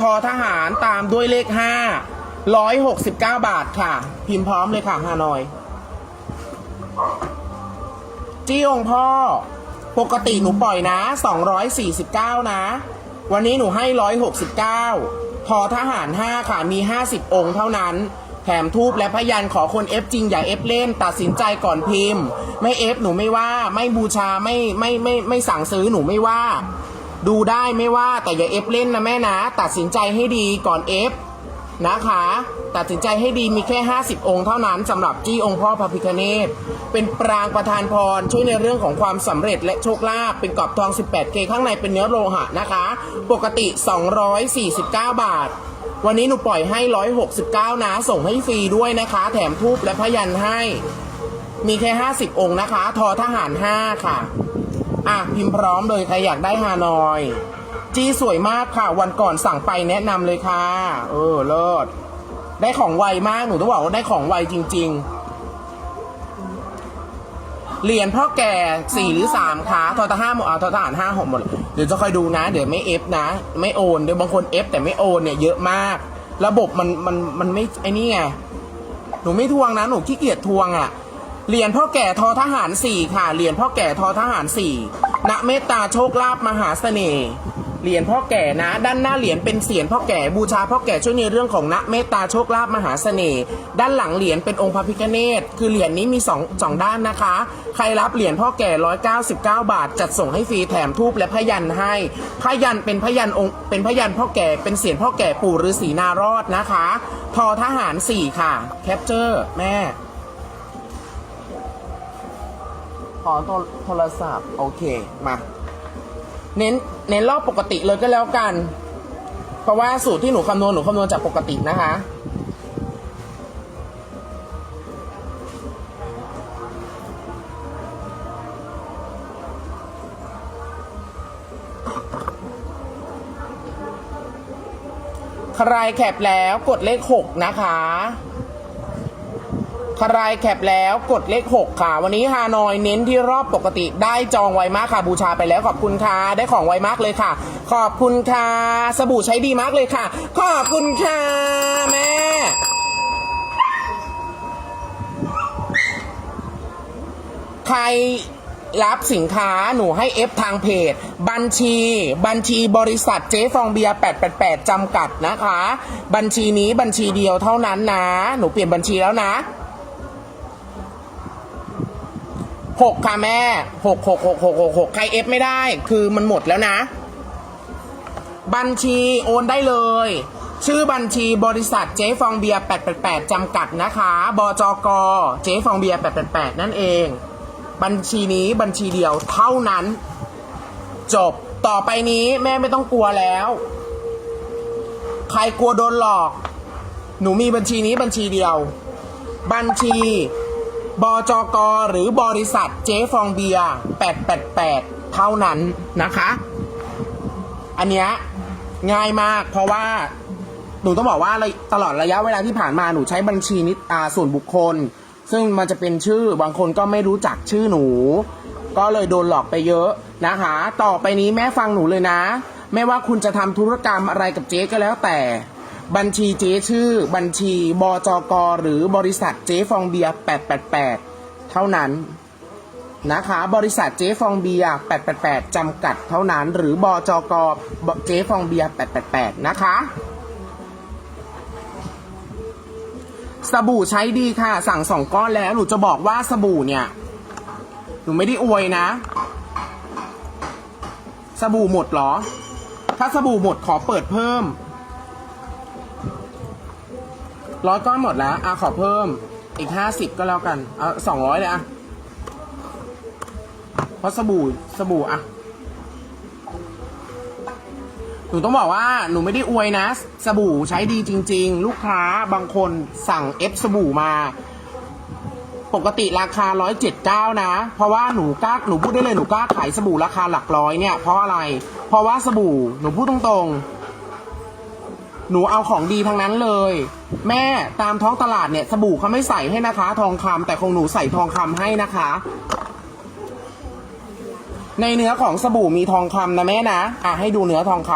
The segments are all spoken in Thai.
ทอทหารตามด้วยเลขห้าร้อยหกสิบเก้าบาทค่ะ พิมพ์พร้อมเลยค่ะฮานอย จี้องพ่อ ปกติหนูปล่อยนะ249นะ วันนี้หนูให้169ทอทหาร5ค่ะ มี50องค์เท่านั้น แถมทูบและพยันขอคนเอฟจริงอย่าเอฟเล่น ตัดสินใจก่อนพิมพ์ ไม่เอฟหนูไม่ว่า ไม่บูชาไม่ไม่ไม่ไม่ไม่สั่งซื้อหนูไม่ว่า ดูได้ไม่ว่าแต่อย่าเอฟเล่นนะแม่นะ ตัดสินใจให้ดีก่อนเอฟนะคะ ตัดสินใจให้ดีมีแค่ 50 องค์เท่านั้นสำหรับจี้องค์พ่อพระพิคเนตเป็นปรางประธานพรช่วยในเรื่องของความสำเร็จและโชคลาภเป็นกรอบทอง 18K ข้างในเป็นเนื้อโลหะนะคะ ปกติ 249 บาท วันนี้หนูปล่อยให้ 169 นะ ส่งให้ฟรีด้วยนะคะ แถมทูบและพยันให้ มีแค่ 50 องค์นะคะ ทอทหาร 5 ค่ะ อะพิมพ์พร้อมเลยใครอยากได้ฮานอย จีสวยมากค่ะ วันก่อนสั่งไปแนะนำเลยค่ะ เออเลิศได้ของไวมากหนูต้องบอกว่าได้ของไวจริง ๆ เหรียญพ่อแก่สี่หรือสามขาทอทห้าหมดอ่าทอทหารห้าหกหมดเลยเดี๋ยวจะคอยดูนะ เดี๋ยวไม่เอฟนะ ไม่โอนเดี๋ยวบางคนเอฟแต่ไม่โอนเนี่ยเยอะมาก ระบบมันมันมันไม่ไอ้นี่ไงหนูไม่ทวงนะหนูขี้เกียจทวงอะ่ะ เหรียญพ่อแก่ทอทหารสี่ค่ะ เหรียญพ่อแก่ทอทหารสี่ณเมตตาโชคลาภมหาเสน่ห์ เหรียญพ่อแก่นะ ด้านหน้าเหรียญเป็นเสียญพ่อแก่บูชาพ่อแก่ช่วยในเรื่องของณเมตตาโชคลาภมหาเสน่ห์ ด้านหลังเหรียญเป็นองค์พระพิฆเนศ คือเหรียญนี้มีสองสองด้านนะคะ ใครรับเหรียญพ่อแก่ 199 บาท จัดส่งให้ฟรีแถมทูบและพยันให้พยันเป็นพยันองค์เป็นพยันพ่อแก่เป็นเสียญพ่อแก่ปู่ฤาษีนารอดนะคะ ทอทหารสี่ค่ะ แคปเจอร์แม่ ขอโทรโทรศัพท์ โอเค มา เน้น เน้นรอบปกติเลยก็แล้วกัน เพราะว่าสูตรที่หนูคำนวณ หนูคำนวณจากปกตินะคะ ใครแคปแล้วกดเลข 6 นะคะ ใครแคปแล้วกดเลข 6 ค่ะ วันนี้ฮานอยเน้นที่รอบปกติได้จองไวมากค่ะ บูชาไปแล้วขอบคุณค่ะ ได้ของไวมากเลยค่ะ ขอบคุณค่ะ สบู่ใช้ดีมากเลยค่ะ ขอบคุณค่ะแม่ใครรับสินค้าหนูให้เอฟทางเพจ บัญชี บัญชีบริษัทเจ๊ฟองเบียร์888 จำกัดนะคะ บัญชีนี้บัญชีเดียวเท่านั้นนะ หนูเปลี่ยนบัญชีแล้วนะ หกค่ะแม่หกหกหกหกหกหกใครเอฟไม่ได้ คือมันหมดแล้วนะ บัญชีโอนได้เลย ชื่อบัญชีบริษัทเจ๊ฟองเบียร์888จำกัดนะคะ บจกเจ๊ฟองเบียร์888 นั่นเอง บัญชีนี้บัญชีเดียวเท่านั้น จบต่อไปนี้แม่ไม่ต้องกลัวแล้ว ใครกลัวโดนหลอก หนูมีบัญชีนี้บัญชีเดียว บัญชี บจกหรือบริษัทเจ๊ฟองเบียร์888 เท่านั้นนะคะ อันเนี้ยง่ายมากเพราะว่าหนูต้องบอกว่าตลอดระยะเวลาที่ผ่านมาหนูใช้บัญชีนิดอ่าส่วนบุคคล ซึ่งมันจะเป็นชื่อบางคนก็ไม่รู้จักชื่อหนู ก็เลยโดนหลอกไปเยอะนะคะ ต่อไปนี้แม่ฟังหนูเลยนะ ไม่ว่าคุณจะทำธุรกรรมอะไรกับเจ๊ก็แล้วแต่ บัญชีเจ๊ชื่อ บัญชีบจกหรือบริษัทเจ๊ฟองเบียร์888 เท่านั้นนะคะ บริษัทเจ๊ฟองเบียร์888 จำกัดเท่านั้น หรือบจกเจ๊ฟองเบียร์888 นะคะ สบู่ใช้ดีค่ะ สั่งสองก้อนแล้ว หนูจะบอกว่าสบู่เนี่ย หนูไม่ได้อวยนะ สบู่หมดเหรอ ถ้าสบู่หมดขอเปิดเพิ่ม ร้อยก้อนหมดแล้วอะขอเพิ่มอีกห้าสิบก็แล้วกันเอาสองร้อยเลยอะเพราะสบู่สบู่อะหนูต้องบอกว่าหนูไม่ได้อวยนะ สบู่ใช้ดีจริง ๆ ลูกค้าบางคนสั่งเอฟสบู่มา ปกติราคา 179 นะ เพราะว่าหนูกล้าหนูพูดได้เลยหนูกล้าขายสบู่ราคาหลักร้อยเนี่ยเพราะอะไร เพราะว่าสบู่หนูพูดตรงๆ หนูเอาของดีทั้งนั้นเลย แม่ตามท้องตลาดเนี่ยสบู่เขาไม่ใส่ให้นะคะ ทองคำแต่ของหนูใส่ทองคำให้นะคะ ในเนื้อของสบู่มีทองคำนะแม่นะอะให้ดูเนื้อทองค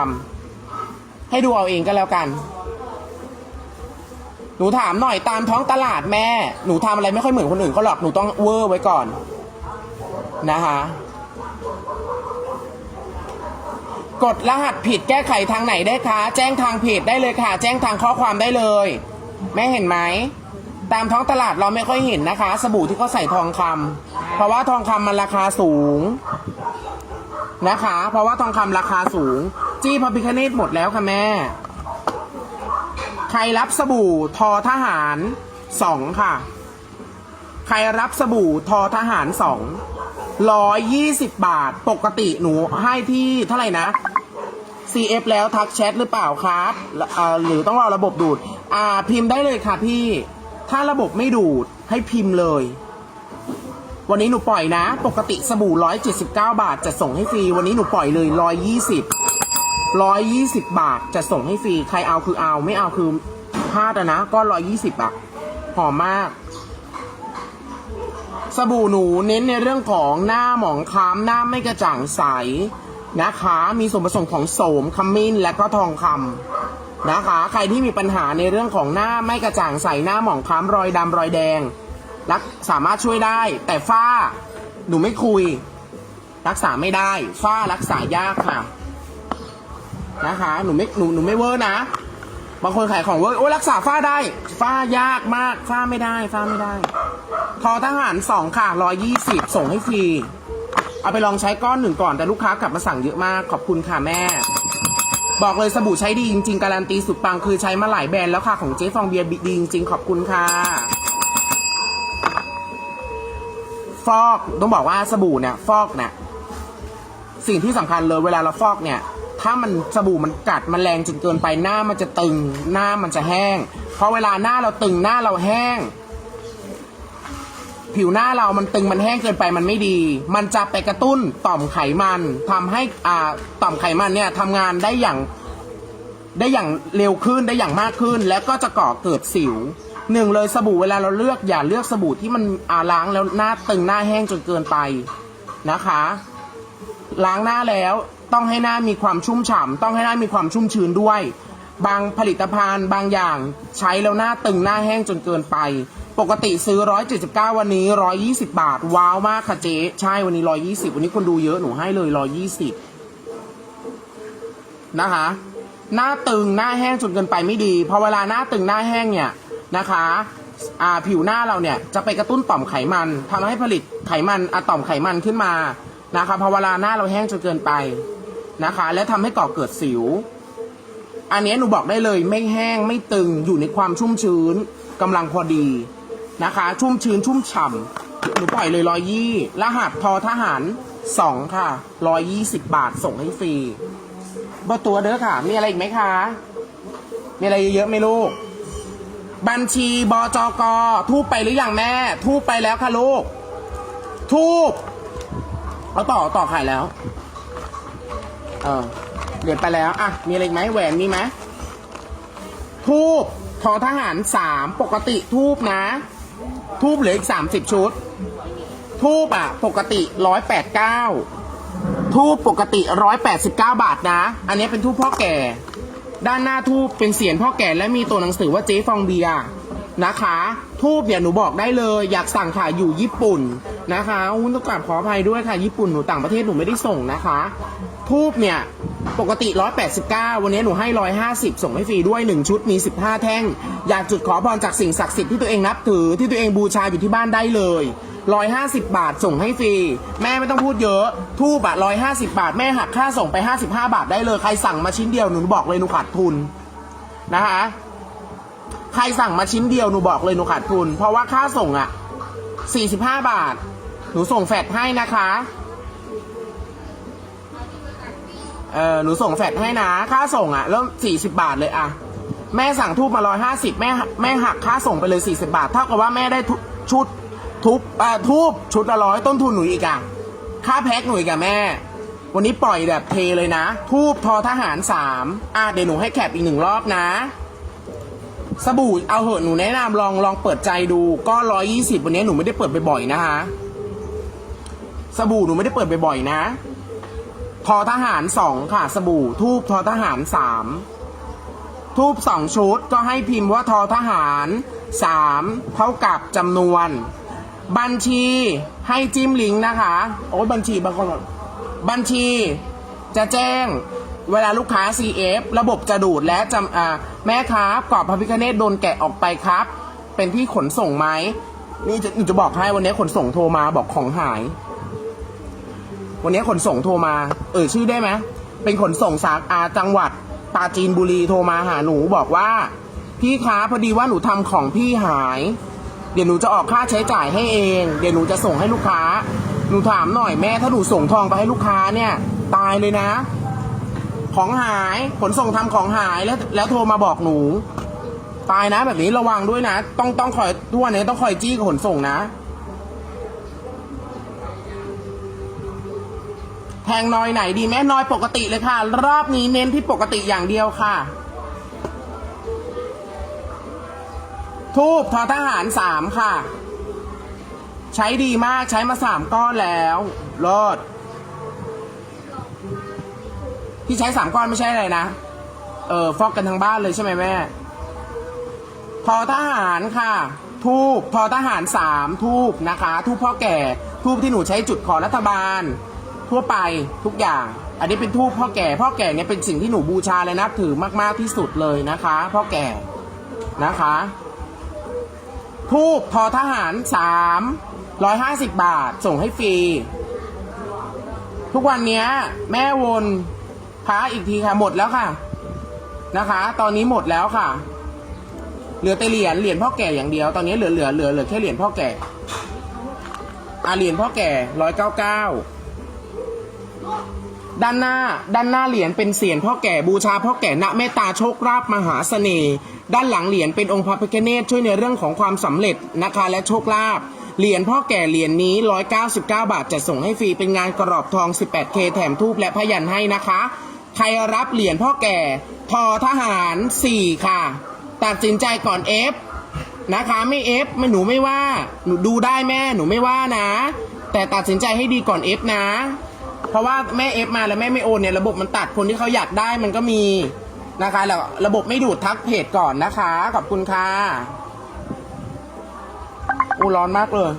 ให้ดูเอาเองก็แล้วกัน หนูถามหน่อยตามท้องตลาดแม่ หนูทำอะไรไม่ค่อยเหมือนคนอื่นเขาหรอกหนูต้องเวอร์ไว้ก่อนนะคะ กดรหัสผิดแก้ไขทางไหนได้คะ แจ้งทางเพจได้เลยค่ะ แจ้งทางข้อความได้เลย แม่เห็นไหม ตามท้องตลาดเราไม่ค่อยเห็นนะคะ สบู่ที่เขาใส่ทองคำเพราะว่าทองคำมันราคาสูงนะคะ เพราะว่าทองคำราคาสูง จี้พระพิคเนตหมดแล้วค่ะแม่ ใครรับสบู่ทอทหารสองค่ะ ใครรับสบู่ทอทหารสองร้อยยี่สิบบาท ปกติหนูให้ที่เท่าไหร่นะ CF แล้วทักแชทหรือเปล่าครับเอ่อหรือต้องรอระบบดูด อ่าพิมพ์ได้เลยค่ะพี่ ถ้าระบบไม่ดูดให้พิมพ์เลย วันนี้หนูปล่อยนะ ปกติสบู่ร้อยเจ็ดสิบเก้าบาทจะส่งให้ฟรี วันนี้หนูปล่อยเลยร้อยยี่สิบร้อยยี่สิบบาทจะส่งให้ฟรี ใครเอาคือเอา ไม่เอาคือพลาดอะนะ ก็ร้อยยี่สิบอะหอมมาก สบู่หนูเน้นในเรื่องของหน้าหมองคล้ำหน้าไม่กระจ่างใส นะคะ มีส่วนผสมของโสมขมิ้นและก็ทองคำนะคะ ใครที่มีปัญหาในเรื่องของหน้าไม่กระจ่างใสหน้าหมองคล้ำรอยดำรอยแดงรักสามารถช่วยได้ แต่ฝ้าหนูไม่คุย รักษาไม่ได้ ฝ้ารักษายากค่ะ นะคะหนูไม่หนูหนูไม่เวอร์นะบางคนขายของเวอร์โอ้รักษาฝ้าได้ ฝ้ายากมากฝ้าไม่ได้ฝ้าไม่ได้ ทอทหารสองค่ะร้อยี่สิบส่งให้ฟรี เอาไปลองใช้ก้อนหนึ่งก่อนแต่ลูกค้ากลับมาสั่งเยอะมากขอบคุณค่ะแม่ บอกเลยสบู่ใช้ดีจริงๆ การันตีสุดปังคือใช้มาหลายแบรนด์แล้วค่ะของเจ๊ฟองเบียร์ดีจริงๆขอบคุณค่ะ ฟอกต้องบอกว่าสบู่เนี่ยฟอกเนี่ยสิ่งที่สำคัญเลยเวลาเราฟอกเนี่ย ถ้ามันสบู่มันกัดมันแรงจนเกินไปหน้ามันจะตึงหน้ามันจะแห้ง เพราะเวลาหน้าเราตึงหน้าเราแห้ง ผิวหน้าเรามันตึงมันแห้งเกินไปมันไม่ดี มันจะไปกระตุ้นต่อมไขมันทำให้อ่าต่อมไขมันเนี่ยทำงานได้อย่างได้อย่างเร็วขึ้นได้อย่างมากขึ้น แล้วก็จะก่อเกิดสิวหนึ่งเลยสบู่เวลาเราเลือกอย่าเลือกสบู่ที่มันอาล้างแล้วหน้าตึงหน้าแห้งจนเกินไปนะคะ ล้างหน้าแล้วต้องให้หน้ามีความชุ่มฉ่ำต้องให้หน้ามีความชุ่มชื้นด้วย บางผลิตภัณฑ์บางอย่างใช้แล้วหน้าตึงหน้าแห้งจนเกินไป ปกติซื้อ 179 วันนี้ 120 บาท ว้าวมากค่ะเจ๊ใช่วันนี้ 120 วันนี้คนดูเยอะหนูให้เลย 120 นะคะ หน้าตึงหน้าแห้งจนเกินไปไม่ดีพอเวลาหน้าตึงหน้าแห้งเนี่ยนะคะอ่าผิวหน้าเราเนี่ยจะไปกระตุ้นต่อมไขมันทำให้ผลิตไขมันอะต่อมไขมันขึ้นมานะคะพอเวลาหน้าเราแห้งจนเกินไปนะคะ และทำให้ก่อเกิดสิว อันนี้หนูบอกได้เลยไม่แห้งไม่ตึงอยู่ในความชุ่มชื้นกำลังพอดี นะคะ ชุ่มชื้นชุ่มฉ่ำหนูปล่อยเลยร้อยยี่รหัสทอทหารสองค่ะร้อยยี่สิบบาทส่งให้ฟรีบตัวเด้อค่ะ มีอะไรอีกไหมคะ มีอะไรเยอะๆไหมลูก บัญชีบจกทูบไปหรือยังแม่ ทูบไปแล้วค่ะลูก ทูบเอาต่อต่อขายแล้ว เออเดี๋ยวไปแล้วอะมีอะไรอีกไหมแหวนมีไหมทูบทอทหารสามปกติทูบนะ ทูบเหลืออีกสามสิบชุด ทูบอะ ปกติร้อยแปดเก้าทูบปกติร้อยแปดสิบเก้าบาทนะ อันนี้เป็นทูบพ่อแก่ ด้านหน้าทูบเป็นเสียงพ่อแก่และมีตัวหนังสือว่าเจ๊ฟองเบียนะคะ ทูบเนี่ยหนูบอกได้เลย อยากสั่งค่ะอยู่ญี่ปุ่นนะคะอุ้นต้องกราบขออภัยด้วยค่ะ ญี่ปุ่นหนูต่างประเทศหนูไม่ได้ส่งนะคะ ทูบเนี่ย ปกติ 189 วันนี้หนูให้ 150 ส่งให้ฟรีด้วย 1 ชุดมี 15 แท่ง อยากจุดขอพรจากสิ่งศักดิ์สิทธิ์ที่ตัวเองนับถือที่ตัวเองบูชาอยู่ที่บ้านได้เลย150 บาทส่งให้ฟรี แม่ไม่ต้องพูดเยอะ ทูบอะ150 บาท แม่หักค่าส่งไป 55 บาทได้เลย ใครสั่งมาชิ้นเดียวหนูบอกเลยหนูขาดทุนนะคะใครสั่งมาชิ้นเดียวหนูบอกเลยหนูขาดทุน เพราะว่าค่าส่งอะ45 บาท หนูส่งแฟดให้นะคะ เออหนูส่งแฟดให้นะ ค่าส่งอะเริ่ม40บาทเลยอะแม่สั่งทูบมา150แม่แม่หักค่าส่งไปเลย40บาท เท่ากับว่าแม่ได้ชุดทุบอ่าทูบชุดละร้อยต้นทุนหนูอีกอะค่าแพ็คหนูอีกอะแม่ วันนี้ปล่อยแบบเทเลยนะ ทูบทอทหารสามอะเดี๋ยวหนูให้แคปอีกหนึ่งรอบนะ สบู่เอาเหอะหนูแนะนำลองลองเปิดใจดู ก็ร้อยี่สิบวันนี้หนูไม่ได้เปิดบ่อยๆนะคะ สบู่หนูไม่ได้เปิดบ่อยๆนะ ทอทหารสองค่ะสบู่ ทูบทอทหารสามทูบสองชุดก็ให้พิมพ์ว่าทอทหารสามเท่ากับจำนวน บัญชีให้จิ้มลิงก์นะคะ โอ้ยบัญชีบางคนบอกบัญชีจะแจ้งเวลาลูกค้า CF ระบบจะดูดและจำอ่าแม่ครับกรอบพระพิคเนตโดนแกะออกไปครับ เป็นที่ขนส่งไหมนี่จะจะบอกให้วันนี้ขนส่งโทรมาบอกของหาย วันนี้ขนส่งโทรมา เออชื่อได้ไหมเป็นขนส่งสาขาจังหวัดปราจีนบุรีโทรมาหาหนูบอกว่า พี่คะพอดีว่าหนูทำของพี่หาย เดี๋ยวหนูจะออกค่าใช้จ่ายให้เอง เดี๋ยวหนูจะส่งให้ลูกค้า หนูถามหน่อยแม่ถ้าหนูส่งทองไปให้ลูกค้าเนี่ย ตายเลยนะ ของหายขนส่งทำของหายแล้ว แล้วโทรมาบอกหนู ตายนะแบบนี้ระวังด้วยนะ ต้องต้องคอยทุกวันนี้ต้องคอยจี้ขนส่งนะ แทงนอยไหนดีแม่นอยปกติเลยค่ะ รอบนี้เน้นที่ปกติอย่างเดียวค่ะ ทูบทอทหารสามค่ะ ใช้ดีมากใช้มาสามก้อนแล้วรอดที่ใช้สามก้อนไม่ใช่อะไรนะ เออฟอกกันทั้งบ้านเลยใช่ไหมแม่ ทอทหารค่ะ ทูบทอทหารสามทูบนะคะ ทูบพ่อแก่ ทูบที่หนูใช้จุดขอรัฐบาล ทั่วไปทุกอย่าง อันนี้เป็นทูบพ่อแก่ พ่อแก่เนี่ยเป็นสิ่งที่หนูบูชาเลยนับถือมากๆที่สุดเลยนะคะ พ่อแก่นะคะทูบทอทหารสามร้อยห้าสิบบาทส่งให้ฟรี ทุกวันนี้แม่วนพาอีกทีค่ะหมดแล้วค่ะ นะคะ ตอนนี้หมดแล้วค่ะ เหลือแต่เหรียญเหรียญพ่อแก่อย่างเดียว ตอนนี้เหลือเหลือเหลือเหลือแค่เหรียญพ่อแก่อะเหรียญพ่อแก่ร้อยเก้าเก้า ด้านหน้าด้านหน้าเหรียญเป็นเสียนพ่อแก่บูชาพ่อแก่ณเมตตาโชคราบมหาเสน่ห์ ด้านหลังเหรียญเป็นองค์พระพิฆเนศช่วยในเรื่องของความสำเร็จนะคะและโชคลาภเหรียญพ่อแก่เหรียญนี้ 199 บาทจะส่งให้ฟรีเป็นงานกรอบทอง 18K แถมทูบและพยันให้นะคะ ใครรับเหรียญพ่อแก่ทอทหาร 4 ค่ะ ตัดสินใจก่อนเอฟนะคะไม่เอฟไม่หนูไม่ว่า หนูดูได้แม่หนูไม่ว่านะ แต่ตัดสินใจให้ดีก่อนเอฟนะ เพราะว่าแม่เอฟมาแล้วแม่ไม่โอนเนี่ยระบบมันตัดคนที่เขาอยากได้มันก็มีนะคะแล้วระบบไม่ดูดทักเพจก่อนนะคะขอบคุณค่ะอูร้อนมากเลย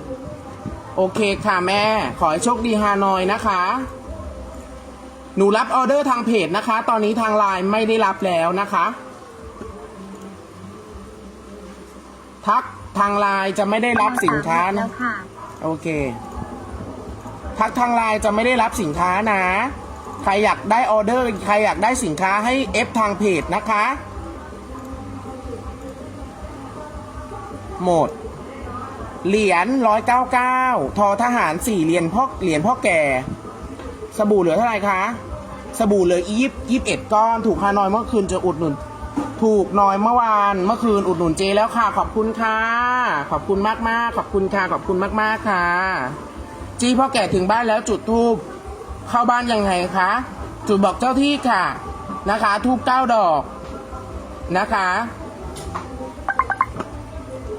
โอเคค่ะแม่ ขอให้โชคดีฮานอยนะคะ หนูรับออเดอร์ทางเพจนะคะ ตอนนี้ทางไลน์ไม่ได้รับแล้วนะคะ ทักทางไลน์จะไม่ได้รับสินค้าแล้นะวค่ะโอเค ทักทางไลน์จะไม่ได้รับสินค้านะ ใครอยากได้ออเดอร์ ใครอยากได้สินค้าให้เอฟทางเพจนะคะ หมด เหรียญร้อยเก้าเก้าทอทหารสี่เหรียญพ่อเหรียญพ่อแก่ สบู่เหลือเท่าไหร่คะ สบู่เหลือยี่ยี่สิบเอ็ดก้อน ถูกฮานอยเมื่อคืนจะอุดหนุน ถูกน้อยเมื่อวานเมื่อคืนอุดหนุนเจแล้วค่ะ ขอบคุณค่ะ ขอบคุณมากมากๆขอบคุณค่ะ ขอบคุณมากมากค่ะ จีพ่อแก่ถึงบ้านแล้วจุดทูบเข้าบ้านยังไงคะ จุดบอกเจ้าที่ค่ะนะคะทูบเก้าดอกนะคะ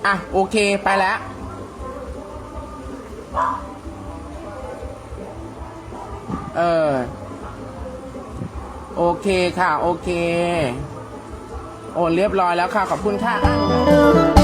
อะโอเคไปแล้วเออโอเคค่ะ โอเค โอนเรียบร้อยแล้วค่ะ ขอบคุณค่ะ